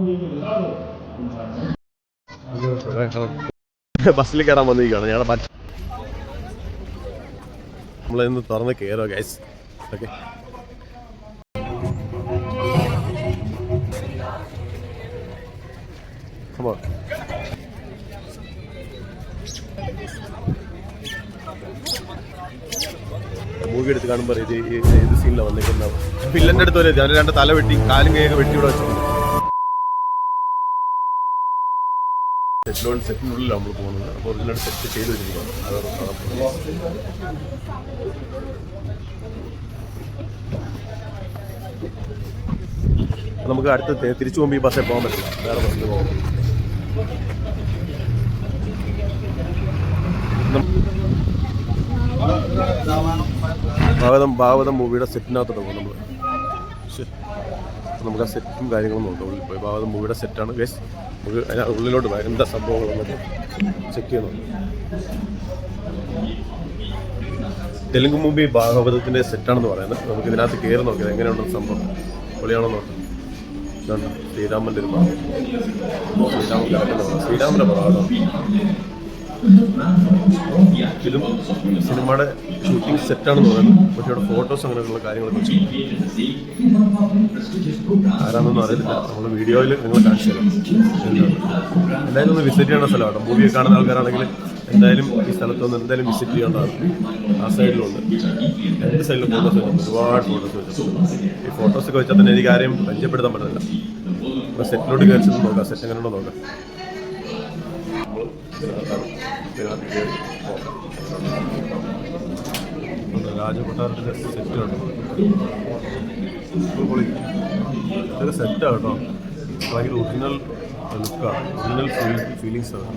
ബസ്സിൽ കയറാൻ വന്നിരിക്കുകയാണ്. ഞങ്ങളുടെ പറ്റ നമ്മളിന്ന് തുറന്ന് കയറുക ഗൈസ് ഓക്കെ. മൂവി എടുത്ത് കാണുമ്പോൾ ഇത് ഏത് സീനിലാണ് വന്നിരിക്കുന്നത്. വില്ലന്റെ അടുത്ത് വരെ അവന്റെ രണ്ട് തല വെട്ടി കാലും കൈയൊക്കെ വെട്ടി ഇവിടെ സെറ്റിലോൺ സെറ്റിനുള്ളിലാണ് നമ്മൾ പോകുന്നത്. അപ്പോൾ ഒറിജിനൽ സെറ്റ് ചെയ്ത് വെച്ചിരിക്കുകയാണ് നമുക്ക് അടുത്ത് തിരിച്ചു പോകുമ്പോൾ ഈ ബസ്സിൽ പോകാൻ പറ്റില്ല. വേറെ ബസ്സിൽ പോകാം ഭാഗവതം ഭാഗവതം മൂവിയുടെ സെറ്റിനകത്തോട്ട് പോകും നമ്മൾ നമുക്ക് ആ സെറ്റും കാര്യങ്ങളും നോക്കാം ഉള്ളിൽ പോയി. ഭാഗവതം മൂവിയുടെ സെറ്റാണ്. ഗസ് നമുക്ക് അതിന് ഉള്ളിലോട്ട് പോയി എന്താ സംഭവങ്ങളെന്നൊക്കെ ചെക്ക് ചെയ്യുന്നുണ്ട്. തെലുങ്ക് മൂവി ഭാഗവതത്തിന്റെ സെറ്റാണെന്ന് പറയുന്നത്. നമുക്ക് ഇതിനകത്ത് കയറി നോക്കിയത് എങ്ങനെയുണ്ട് സംഭവം? പൊളിയാണോ നോക്കാം. ശ്രീരാമന്റെ ഒരു ഭാഗം. ശ്രീരാമന്റെ ഭാഗം. ശ്രീരാമന്റെ ഭാഗമാണ് സിനിമയുടെ ഷൂട്ടിംഗ് സെറ്റാണെന്ന് പറയുന്നത് പക്ഷേ ഇവിടെ ഫോട്ടോസ് അങ്ങനെയുള്ള കാര്യങ്ങളൊക്കെ വെച്ചു ആരാണെന്നൊന്നും അറിയില്ല നമ്മൾ വീഡിയോയിൽ നിങ്ങൾ കാണിച്ചു തരാം. എന്തായാലും ഒന്ന് വിസിറ്റ് ചെയ്യേണ്ട സ്ഥലമാണ്. മൂവിയെ കാണുന്ന ആൾക്കാരാണെങ്കിൽ എന്തായാലും ഈ സ്ഥലത്തൊന്ന് എന്തായാലും വിസിറ്റ് ചെയ്യേണ്ടതാണ്. ആ സൈഡിലുണ്ട് രണ്ട് സൈഡിലും ഫോട്ടോസ് വെച്ചിട്ടുണ്ട്. ഒരുപാട് ഫോട്ടോസ് വെച്ചിട്ടുണ്ട്. ഈ ഫോട്ടോസൊക്കെ വെച്ചാൽ തന്നെ എനിക്ക് ആരെയും പരിചയപ്പെടുത്താൻ അപ്പോൾ സെറ്റിലോട്ട് കയറി നോക്കാം. സെറ്റ് എങ്ങനെയുണ്ടോ നോക്കാം. രാജകൊട്ടാരത്തിന്റെ സെറ്റ് പൊളി ഇതൊക്കെ സെറ്റാണ് കേട്ടോ ഭയങ്കര ഒറിജിനൽ ലുക്കാണ് ഒറിജിനൽ ഫീൽ ഫീലിങ്സ് ആണ്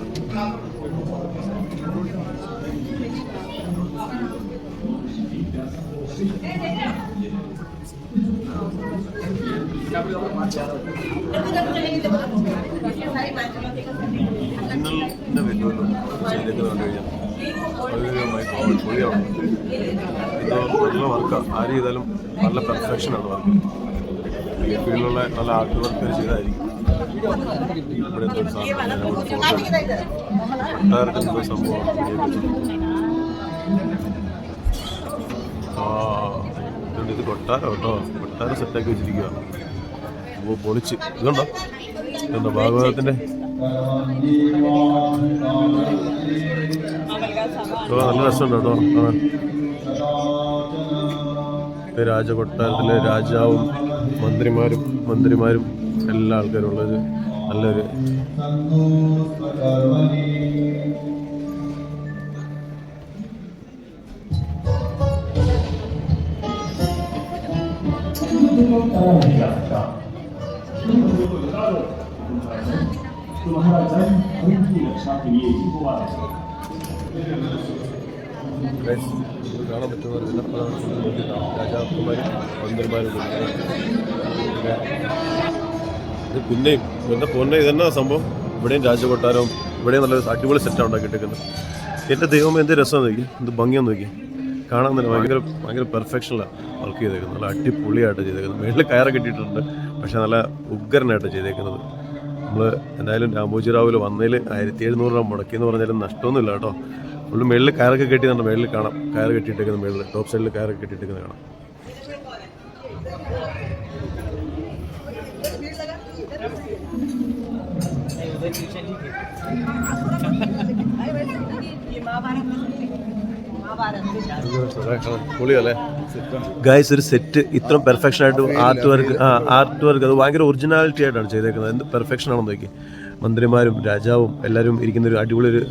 ഒറിജിനലിന്റെ നല്ല വർക്കാണ് ആര് ചെയ്താലും നല്ല പെർഫെക്ഷനാണ് വർക്ക് ഫീൽഡിലുള്ള നല്ല ആർട്ട് വർക്ക് ചെയ്തായിരിക്കും എന്തോ സംഭവം ആ ഇത് കൊട്ടാരം കേട്ടോ. കൊട്ടാരം സെറ്റാക്കി വെച്ചിരിക്കുകയാണ് അപ്പോൾ പൊളിച്ച്. ഇതുണ്ടോ? ഇതുണ്ടോ? ഭാഗവതത്തിന്റെ നല്ല രസമുണ്ട് കേട്ടോ. കാണാൻ രാജകൊട്ടാരത്തിലെ രാജാവും മന്ത്രിമാരും മന്ത്രിമാരും എല്ലാ ആൾക്കാരും ഉള്ളത് നല്ലൊരു രാജാക്കന്മാരും മന്ത്രിമാരും ഇത് പിന്നെയും എന്റെ പൊന്നെ ഇതെന്നാ സംഭവം? ഇവിടെയും രാജകൊട്ടാരവും ഇവിടെയും നല്ല അടിപൊളി സെറ്റാണ് ഉണ്ടാക്കിയിട്ടേക്കുന്നത് എന്റെ ദൈവം എന്ത് രസമാണ് നോക്കി എന്ത് ഭംഗിയാന്ന് നോക്കി കാണാൻ തന്നെ ഭയങ്കര ഭയങ്കര പെർഫെക്ഷനിലാണ് വർക്ക് ചെയ്തേക്കുന്നത്. നല്ല അടിപൊളിയായിട്ട് ചെയ്തേക്കുന്നത്. മേളിൽ കയറ് കിട്ടിയിട്ടുണ്ട്. പക്ഷേ നല്ല ഉഗ്രനായിട്ട് ചെയ്തേക്കുന്നത്. നമ്മൾ എന്തായാലും രാമോജിറാവിൽ വന്നതിൽ ആയിരത്തി എഴുന്നൂറ് രൂപ മുടക്കിയെന്ന് പറഞ്ഞാലും നഷ്ടമൊന്നുമില്ല കേട്ടോ. ഫുള്ള് മേളിൽ കയറൊക്കെ കെട്ടിയിട്ടുണ്ട്. മേളിൽ കാണാം. കയർ കെട്ടിയിട്ടേക്കുന്ന മേളിൽ ടോപ്പ് സൈഡിൽ കയറൊക്കെ കെട്ടിയിട്ടേക്കുന്നത് കാണാം. പൊളിയല്ലേ? ഗൈസ് ഒരു സെറ്റ് ഇത്ര പെർഫെക്ഷൻ ആയിട്ട് ആർട്ട് വർക്ക് ആർട്ട് വർക്ക് അത് ഭയങ്കര ഒറിജിനാലിറ്റി ആയിട്ടാണ് ചെയ്തേക്കുന്നത്. എന്ത് പെർഫെക്ഷൻ ആണെന്ന് നോക്കി മന്ത്രിമാരും രാജാവും എല്ലാവരും ഇരിക്കുന്ന ഒരു അടിപൊളി ഒരു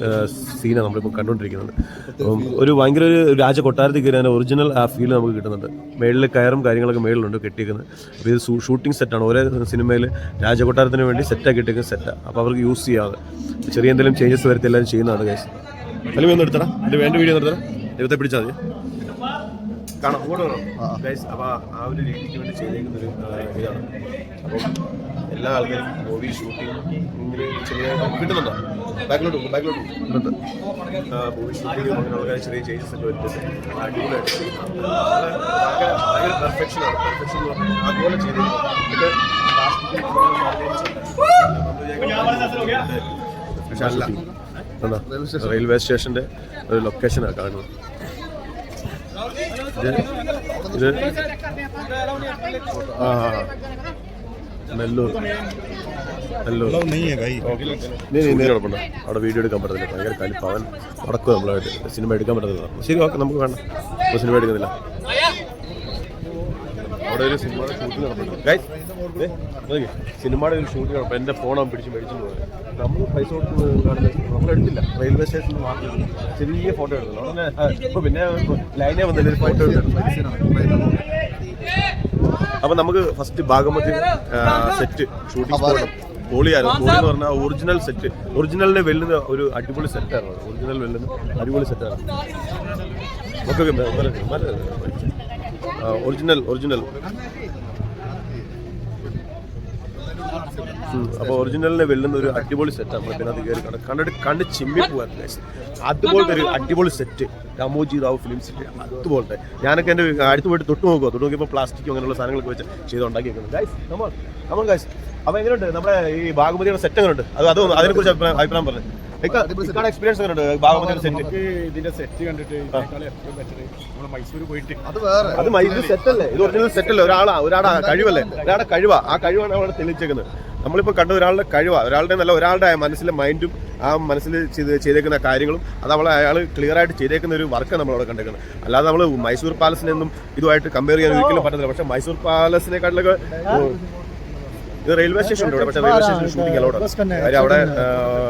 സീനാണ് നമ്മളിപ്പോൾ കണ്ടുകൊണ്ടിരിക്കുന്നത് അപ്പം ഒരു ഭയങ്കര ഒരു രാജ കൊട്ടാരത്തിൽ കയറി ഒറിജിനൽ ആ ഫീൽ നമുക്ക് കിട്ടുന്നുണ്ട്. മേളിൽ കയറും കാര്യങ്ങളൊക്കെ മേളിലുണ്ട് കെട്ടിയിരിക്കുന്നത് അപ്പോൾ ഇത് ഷൂട്ടിംഗ് സെറ്റാണ് ഓരോ സിനിമയിൽ രാജകൊട്ടാരത്തിന് വേണ്ടി സെറ്റാക്കി ഇട്ടേക്കുന്ന സെറ്റാണ് അപ്പോൾ അവർക്ക് യൂസ് ചെയ്യാതെ. ചെറിയ എന്തെങ്കിലും ചേഞ്ചസ് വരുത്തി എല്ലാവരും ചെയ്യുന്നതാണ് കേസ് അല്ലെങ്കിൽ ഒന്ന് എടുത്തടാ. വേണ്ട വീഡിയോ നിർത്തടാ ദൈവത്തെ പിടിച്ചാൽ മതി. കാണാം ഗൈസ് അപ്പോൾ ആ ഒരു രീതിക്ക് വേണ്ടി ചെയ്തേക്കുന്ന ഒരു ഇതാണ്. അപ്പം എല്ലാ ആൾക്കാരും മൂവി ഷൂട്ടിംഗ് ചെറിയ കിട്ടുന്നുണ്ടോ? ബാക്കിലോട്ട് പോകും ബാക്കിലോട്ട് പോകും മൂവി ഷൂട്ടിംഗ് അങ്ങനെയുള്ള ചെറിയ ചേഞ്ചസ് ഒക്കെ വരുന്നുണ്ട്. അടിപൊളിയായിട്ട് ഭയങ്കര പെർഫെക്ഷനാണ് പെർഫെക്ഷൻ എന്ന് പറഞ്ഞാൽ അതുപോലെ കണ്ടോ? റെയിൽവേ സ്റ്റേഷന്റെ ഒരു ലൊക്കേഷനാണ് കാണുന്നത്. ഇത് ആ നെല്ലൂർ. നെല്ലൂർ. അവിടെ വീഡിയോ എടുക്കാൻ പറ്റത്തില്ല. ഭയങ്കര കലിപ്പ് അവൻ നടക്കും നമ്മളായിട്ട് സിനിമ എടുക്കാൻ പറ്റത്തില്ല. ശരി ഓക്കെ നമുക്ക് വേണ്ട. സിനിമ എടുക്കുന്നില്ല. അവിടെ ഒരു സിനിമ നടക്കുന്നുണ്ട് സിനിമയുടെ ഒരു ഷൂട്ടിംഗ് നടക്കും എന്റെ ഫോണാകും പിടിച്ച് മേടിച്ചു പോയത് നമ്മൾ പൈസ കൊടുത്ത് കാണുന്ന നമ്മൾ എടുത്തില്ല. റെയിൽവേ സ്റ്റേഷനിൽ മാത്രം ചെറിയ ഫോട്ടോ എടുത്തില്ല. ഉടനെ ഇപ്പോൾ ഇപ്പൊ പിന്നെ ലൈനേ വന്നില്ല. ഒരു ഫോട്ടോ അപ്പം അപ്പൊ നമുക്ക് ഫസ്റ്റ് ഭാഗമതി സെറ്റ് ഷൂട്ടിംഗ് പൊളിയായിരുന്നു. പൊളി എന്ന് പറഞ്ഞാൽ ഒറിജിനൽ സെറ്റ് ഒറിജിനലിനെ വെല്ലുന്ന ഒരു അടിപൊളി സെറ്റായിരുന്നു ഒറിജിനൽ വെല്ലുന്ന അടിപൊളി സെറ്റായിരുന്നു ഓക്കെ ഒറിജിനൽ ഒറിജിനൽ അപ്പോൾ ഒറിജിനലിനെ വെല്ലുന്ന ഒരു അടിപൊളി സെറ്റ് നമ്മൾ പിന്നെ അത് കയറി കണ്ട് കണ്ടിട്ട് കണ്ട് ചിമ്മി പോകാറില്ല അതുപോലത്തെ ഒരു അടിപൊളി set Ramoji Rao film set അതുപോലത്തെ. ഞാനൊക്കെ എന്റെ അടുത്ത് പോയിട്ട് തൊട്ട് നോക്കുക തൊട്ട് നോക്കിയപ്പോൾ പ്ലാസ്റ്റിക്കും അങ്ങനെയുള്ള സാധനങ്ങളൊക്കെ വെച്ച് ചെയ്ത് ഉണ്ടാക്കിയേക്കുന്നത് ഗൈസ് നമ്മൾ നമ്മൾ ഗൈസ് അപ്പോൾ എങ്ങനെയുണ്ട്? നമ്മുടെ ഈ ഭാഗവതിയുടെ സെറ്റ് എങ്ങനെയുണ്ട്? അത് അത് അതിനെക്കുറിച്ച് അഭിപ്രായം അഭിപ്രായം പറഞ്ഞു. Experience set. ഇതിന്റെ സെറ്റ് കണ്ടിട്ട് ഏറ്റവും ബെറ്റർ നമ്മൾ മൈസൂർ പോയിട്ട്. അത് വേറെ. അത് മൈസൂർ സെറ്റ് അല്ലേ? ഇത് ഒറിജിനൽ സെറ്റല്ലേ ഒരാളാ ഒരാളുടെ കഴിവല്ലേ? ഒരാളുടെ കഴിവാ. ആ കഴിവാണ് അവിടെ തെളിയിച്ചേക്കുന്നത്. നമ്മളിപ്പോൾ കണ്ട ഒരാളുടെ കഴിവാ. ഒരാളുടെ നല്ല ഒരാളുടെ മനസ്സിലെ മൈൻഡും ആ മനസ്സിൽ ചെയ്ത് ചെയ്തേക്കുന്ന കാര്യങ്ങളും അത് അവളെ അയാൾ ക്ലിയർ ആയിട്ട് ചെയ്തേക്കുന്ന ഒരു വർക്ക് നമ്മളവിടെ കണ്ടേക്കുന്നത്. അല്ലാതെ നമ്മൾ മൈസൂർ പാലസിനെന്നും ഇതുമായിട്ട് കമ്പയർ ചെയ്യാൻ ഒരിക്കലും പറ്റത്തില്ല. പക്ഷേ മൈസൂർ പാലസിനെക്കാട്ടിലൊക്കെ ഇത് റെയിൽവേ സ്റ്റേഷൻ ഉണ്ട് ഇവിടെ പക്ഷേ റെയിൽവേ സ്റ്റേഷൻ ഷൂട്ടിംഗ് അലോഡ് കാര്യം അവിടെ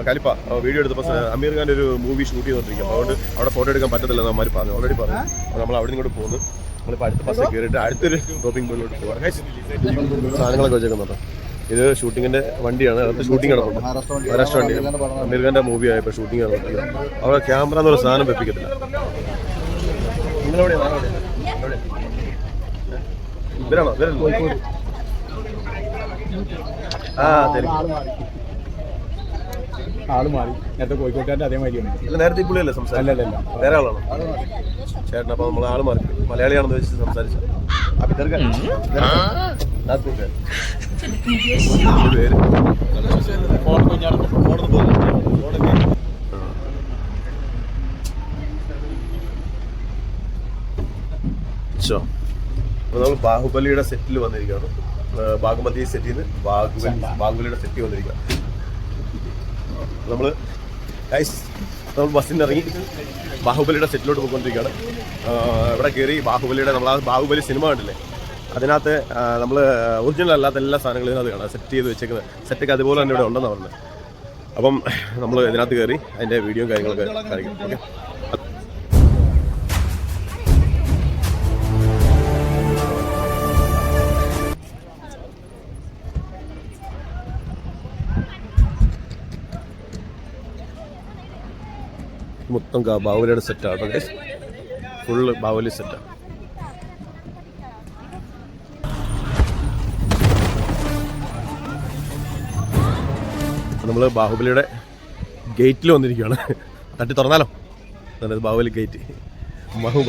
കലിപ്പ വീഡിയോ എടുത്തപ്പോൾ അമീർ ഖാന്റെ ഒരു മൂവി ഷൂട്ട് ചെയ്തോണ്ടിരിക്കും അപ്പോൾ അതുകൊണ്ട് അവിടെ ഫോട്ടോ എടുക്കാൻ പറ്റത്തില്ലെന്ന് അമ്മമാർ പറഞ്ഞു. ഓൾറെഡി പറഞ്ഞു. അപ്പോൾ നമ്മൾ അവിടെ ഇങ്ങോട്ട് പോകുന്നു. നമ്മളിപ്പോൾ അടുത്ത ബസ്സിൽ കയറിയിട്ട് അടുത്തൊരു ഡ്രോപ്പിംഗ് പോയിലോട്ട് പോകാം സാധനങ്ങളൊക്കെ വെച്ചേക്കുന്നുണ്ടോ ഇത് ഷൂട്ടിങ്ങിന്റെ വണ്ടിയാണ്. അകത്ത് ഷൂട്ടിംഗ് ആണ്. മഹാരാഷ്ട്ര വണ്ടി. അമീർ ഖാന്റെ മൂവി ആയപ്പോൾ ഷൂട്ടിംഗ് നടക്കുന്നത് അവിടെ ക്യാമറ എന്നൊരു സാധനം വെപ്പിക്കത്തില്ല? ഇവരാണോ? ഇവരല്ലേ? ആ ആൾ മാറി. നേരത്തെ കോഴിക്കോട്ടുകാരുടെ അതേമാതിരിയാണ് അല്ല നേരത്തെ ഈ പുള്ളിയല്ലേ സംസാരിച്ചത്? അല്ലല്ല വേറെ ആളാണോ? ചേട്ടൻ അപ്പൊ നമ്മൾ ആൾ മാറി. മലയാളിയാണെന്ന് വെച്ച് സംസാരിച്ചു? പേര് നമ്മൾ ബാഹുബലിയുടെ സെറ്റിൽ വന്നിരിക്കുകയാണ്. ബാഗുമതി സെറ്റിൽ നിന്ന് ബാഹുബലി സെറ്റ് സെറ്റിൽ വന്നിരിക്കുക നമ്മൾ ബസ്സിൽ നിന്ന് ഇറങ്ങി ബാഹുബലിയുടെ സെറ്റിലോട്ട് പോയിക്കൊണ്ടിരിക്കുകയാണ്. ഇവിടെ കയറി ബാഹുബലിയുടെ നമ്മൾ ആ ബാഹുബലി സിനിമ കണ്ടില്ലേ? അതിനകത്ത് നമ്മൾ ഒറിജിനൽ അല്ലാത്ത എല്ലാ സാധനങ്ങളും ഇതിനകത്ത് കാണാം. സെറ്റ് ചെയ്ത് വെച്ചേക്കുന്നത്. സെറ്റൊക്കെ അതുപോലെ തന്നെ ഇവിടെ ഉണ്ടെന്നാണ് പറഞ്ഞത്. അപ്പം നമ്മൾ ഇതിനകത്ത് കയറി അതിന്റെ വീഡിയോയും കാര്യങ്ങളൊക്കെ കാണിക്കും. ഓക്കെ മൊത്തം ആ ബാഹുബലിയുടെ സെറ്റാണ് ഫുള്ള് ബാഹുബലി സെറ്റാണ് നമ്മൾ ബാഹുബലിയുടെ ഗേറ്റിൽ വന്നിരിക്കുകയാണ്. തട്ടി തുറന്നാലോ? അതായത് ബാഹുബലി ഗേറ്റ് ബാഹുബ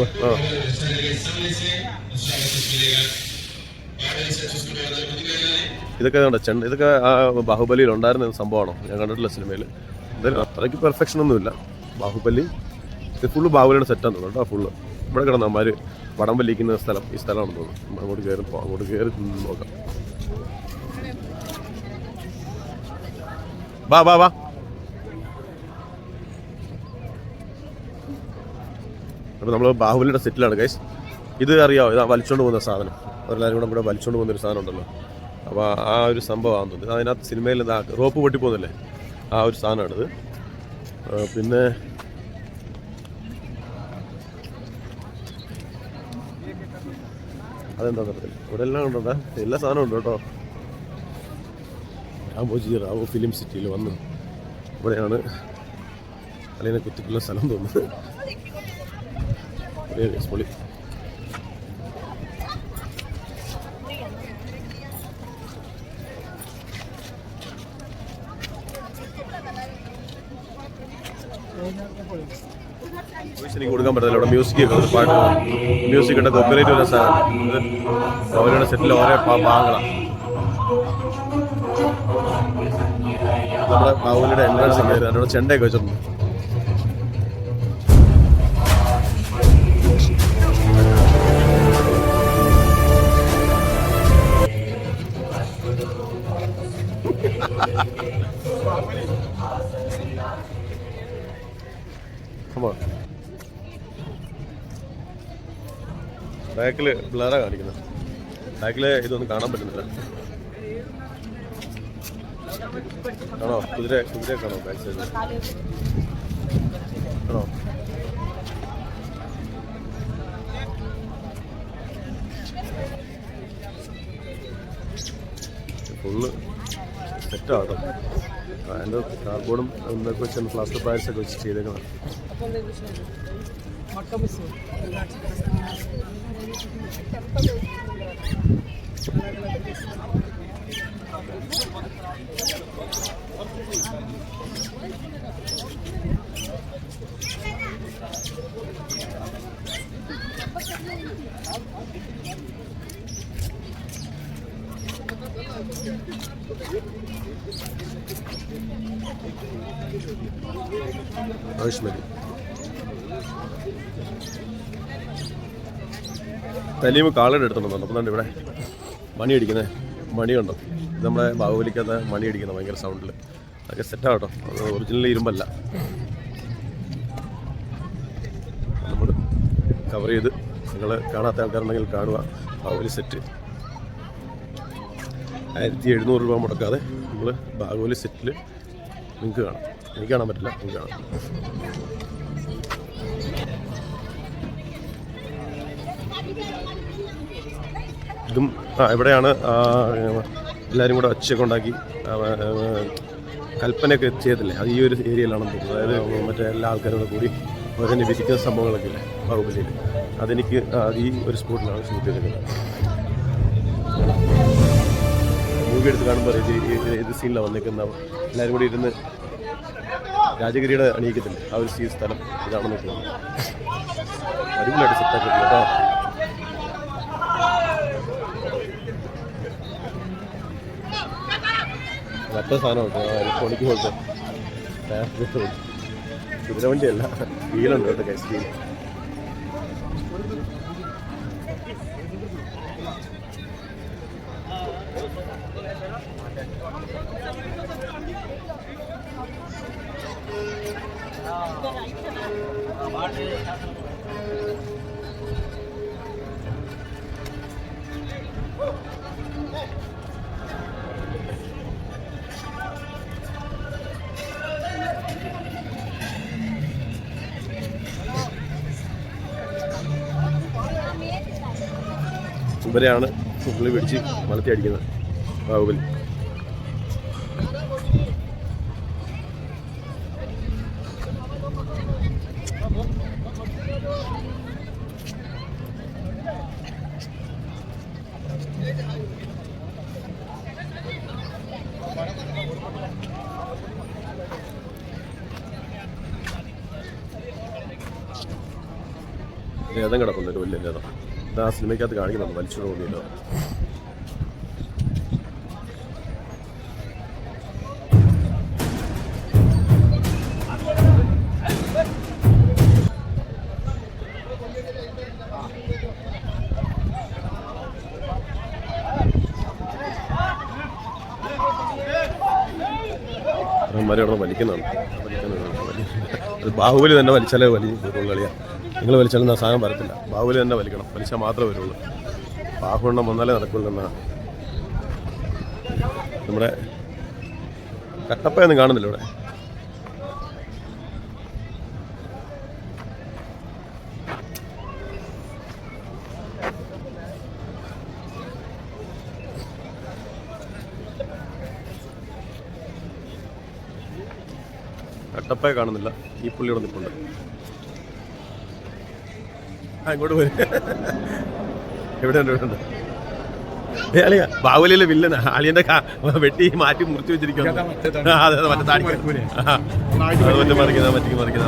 ഇതൊക്കെ കണ്ടോ? ചെണ്ട ഇതൊക്കെ ആ ബാഹുബലിയിൽ ഉണ്ടായിരുന്ന സംഭവമാണോ? ഞാൻ കണ്ടിട്ടില്ല സിനിമയിൽ അത്രയ്ക്ക് പെർഫെക്ഷൻ ഒന്നുമില്ല. ബാഹുബലി. ഇത് ഫുള്ള് ബാഹുബലിയുടെ സെറ്റാന്ന് തോന്നുന്നു കേട്ടോ ഫുള്ള് ഇവിടെ കിടന്ന അമ്മമാർ വടം വലിക്കുന്ന സ്ഥലം ഈ സ്ഥലമാണെന്ന് തോന്നുന്നു. അങ്ങോട്ട് കയറി പോകാം അങ്ങോട്ട് കയറി നോക്കാം. വാ വാ വാ. അപ്പോൾ നമ്മൾ ബാഹുബലിയുടെ സെറ്റിലാണ് ഗൈസ് ഇത് അറിയാമോ ഇതാ വലിച്ചുകൊണ്ട് പോകുന്ന സാധനം. അവരെല്ലാവരും കൂടെ ഇവിടെ വലിച്ചുകൊണ്ട് പോകുന്ന ഒരു സാധനം ഉണ്ടല്ലോ. അപ്പോൾ ആ ഒരു സംഭവമാണെന്ന് തോന്നുന്നു. അതിനകത്ത് സിനിമയിൽ റോപ്പ് പൊട്ടി പോകുന്നില്ലേ ആ ഒരു സാധനമാണിത്. പിന്നെ അതെന്താ പറയുക? ഇവിടെ എല്ലാം ഉണ്ടോ എല്ലാ സാധനവും ഉണ്ട് കേട്ടോ. രാമോജി റാവു ഫിലിം സിറ്റിയിൽ വന്നു ഇവിടെയാണ് അലീനെ കുത്തിക്കുള്ള സ്ഥലം തോന്നുന്നത്. പൊളി, എനിക്ക് കൊടുക്കാൻ പറ്റില്ല അവിടെ മ്യൂസിക് ഉണ്ട്, പാട്ട് മ്യൂസിക് ഉണ്ട് കോപ്പറേറ്റ് വരുന്ന സാധനം അവരുടെ സെറ്റിൽ ഓരോ ഭാഗങ്ങളാണ് നമ്മുടെ ബാഹുലിയുടെ എൻട്രൻസ് കയറി അതിനോട് ചെണ്ടയൊക്കെ വെച്ചിട്ടുണ്ട്. ബാക്കിൽ ബ്ലറാ കാണിക്കുന്നത്. ബാക്കിൽ ഇതൊന്നും കാണാൻ പറ്റുന്നില്ല. ആണോ? കുതിര കുതിര കാണോ ബാക്ക് സൈഡ് ആണോ? ഫുള്ള് സെറ്റാട്ടോ അതിന്റെ കാർബോർഡും എന്തൊക്കെ വെച്ച് പ്ലാസ്റ്റർ പായൽസ് ഒക്കെ വെച്ച് ചെയ്തേക്കണം Ayşmeli. തലീമ് കാളയുടെ എടുത്തിട്ടുണ്ടോ അപ്പം ഇവിടെ മണി അടിക്കുന്നത് മണി കണ്ടോ? ഇത് നമ്മളെ ബാഹുബലിക്കകത്ത് മണി അടിക്കുന്നത് ഭയങ്കര സൗണ്ടിൽ അതൊക്കെ സെറ്റാകട്ടോ അത് ഒറിജിനൽ ഇരുമ്പല്ല. നമ്മൾ കവർ ചെയ്ത് നിങ്ങൾ കാണാത്ത ആൾക്കാരുണ്ടെങ്കിൽ കാണുക. ബാഹുബലി സെറ്റ് ആയിരത്തി എഴുന്നൂറ് രൂപ മുടക്കാതെ നമ്മൾ ബാഹുബലി സെറ്റിൽ നിങ്ങൾക്ക് കാണാം. എനിക്ക് കാണാൻ പറ്റില്ല. നിങ്ങൾക്ക് കാണാം. ഇതും ഇവിടെയാണ് എല്ലാവരും കൂടെ ഒച്ചയൊക്കെ ഉണ്ടാക്കി കൽപ്പനയൊക്കെ ചെയ്തില്ലേ അത് ഈ ഒരു ഏരിയയിലാണെന്ന് തോന്നുന്നത് അതായത് മറ്റേ എല്ലാ ആൾക്കാരും കൂടെ ഓരോന്നെ വിധിക്കുന്ന സംഭവങ്ങളൊക്കെ ഇല്ലേ? ബാഹുബലിയിൽ അതെനിക്ക് ഈ ഒരു സ്പോട്ടിലാണ് ഷൂട്ട് ചെയ്തിരിക്കുന്നത്. മൂവി എടുത്ത് കാണുമ്പോൾ ഇത് സീനിലാണ് വന്നിരിക്കുന്ന എല്ലാവരും കൂടി ഇരുന്ന് രാജഗിരിയുടെ അണിയിക്കത്തില്ലേ? ആ ഒരു സീ സ്ഥലം ഇതാണെന്ന് തോന്നുന്നു. അടിപൊളിയായിട്ട് സെറ്റാക്കി കേട്ടോ. മറ്റേ സാധനമൊക്കെ ഇലക്ട്രോണിക് പോലത്തെ കുതിരവണ്ടിയല്ല വീലുണ്ട് കേട്ടോ കൈ സ്റ്റീൽ ഇവരെയാണ് പുള്ളി പിടിച്ച് വളർത്തി അടിക്കുന്നത് ബാഹുബലി. രഥം കിടക്കുന്നുണ്ട് വലിയ ഇത് ആ സിനിമയ്ക്കകത്ത് കാണിക്കുന്നുണ്ട് വലിച്ചു തോന്നിയില്ല അവന്മാരെ അവിടെ ബാഹുബലി തന്നെ വലിച്ചാലേ വലിയ കളിയാണ് നിങ്ങൾ വലിച്ചാലും ആ സാധനം വരത്തില്ല. ബാഹുബലി തന്നെ വലിക്കണം. വലിച്ചാൽ മാത്രമേ വരുള്ളൂ. ബാഹുണ്ണം വന്നാലേ നടക്കുള്ളൂ എന്നാണ് നമ്മുടെ കട്ടപ്പയൊന്നും കാണുന്നില്ല ഇവിടെ. കട്ടപ്പയെ കാണുന്നില്ല. ഈ പുള്ളിയുടെ നിൽപ്പുണ്ട്. അങ്ങോട്ട് പോരെ. എവിടെ ഉണ്ട് ഇവിടെ ഉണ്ട്? അളിയ ബാഹുബലിയിലെ വില്ലൻ ആളിയന്റെ വെട്ടി മാറ്റി മുറിച്ചു വെച്ചിരിക്കുന്നു അതെ അതെ മറ്റേ താടി മറ്റേ മറിക്കുന്ന മറ്റേ മറിക്കുന്ന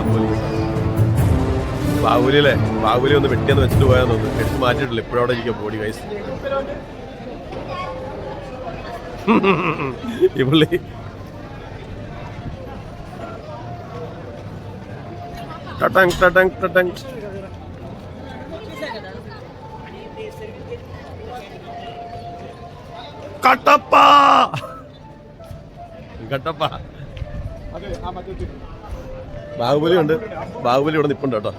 ബാഹുബലിയിലെ ബാഹുബലി ഒന്ന് വെട്ടിയെന്ന് വെച്ചിട്ട് പോയാൽ തോന്നുന്നു. എടുത്ത് മാറ്റിയിട്ടില്ല. ഇപ്പോഴവിടെ ഇരിക്കുക ബോഡി വൈസ് ഈ പുള്ളി. ടട്ടങ് ടട്ടങ് ടട്ടങ് കട്ടപ്പ. കട്ടപ്പ. ബാഹുബലി ഉണ്ട്. ബാഹുബലി ഇവിടെ നിപ്പുണ്ട് കേട്ടോ.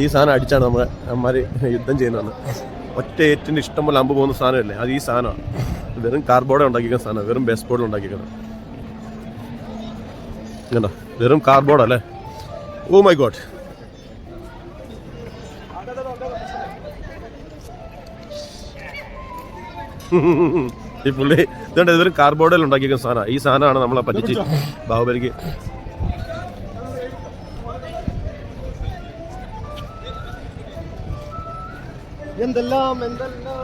ഈ സാധനം അടിച്ചാണ് നമ്മൾ അമ്മമാര് യുദ്ധം ചെയ്യുന്നതാണ് ഒറ്റ ഇഷ്ടം പോലെ അമ്പ് പോകുന്ന സാധനമല്ലേ? അത് ഈ സാധനമാണ്. വെറും കാർബോർഡ് ഉണ്ടാക്കിക്കുന്ന സാധനം വെറും ബേസ് ബോർഡിൽ ഉണ്ടാക്കിക്കുന്നത് കണ്ടോ വെറും കാർഡ്ബോർഡ് അല്ലേ? ഓ മൈ ഗോഡ് ഈ പുള്ളി ഇതുകൊണ്ട് ഇതൊരു കാർബോർഡിൽ ഉണ്ടാക്കിയിരിക്കുന്ന സാധനമാണ് ഈ സാധനമാണ് നമ്മളെ പറ്റിച്ച് ബാഹുബലിക്ക്. എന്തെല്ലാം എന്തെല്ലാം?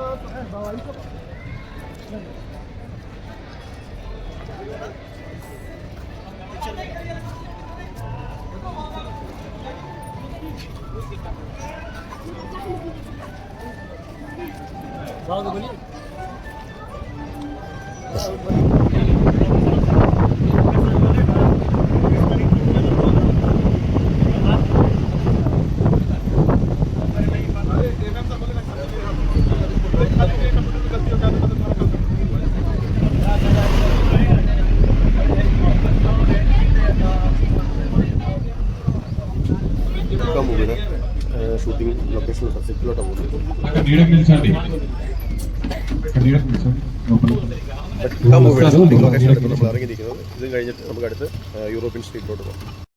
മൂവിയുടെ ഇറങ്ങിയിരിക്കുന്നത് ഇത് കഴിഞ്ഞിട്ട് നമുക്ക് അടുത്ത് യൂറോപ്യൻ സ്ട്രീറ്റിലോട്ട് പോകാം.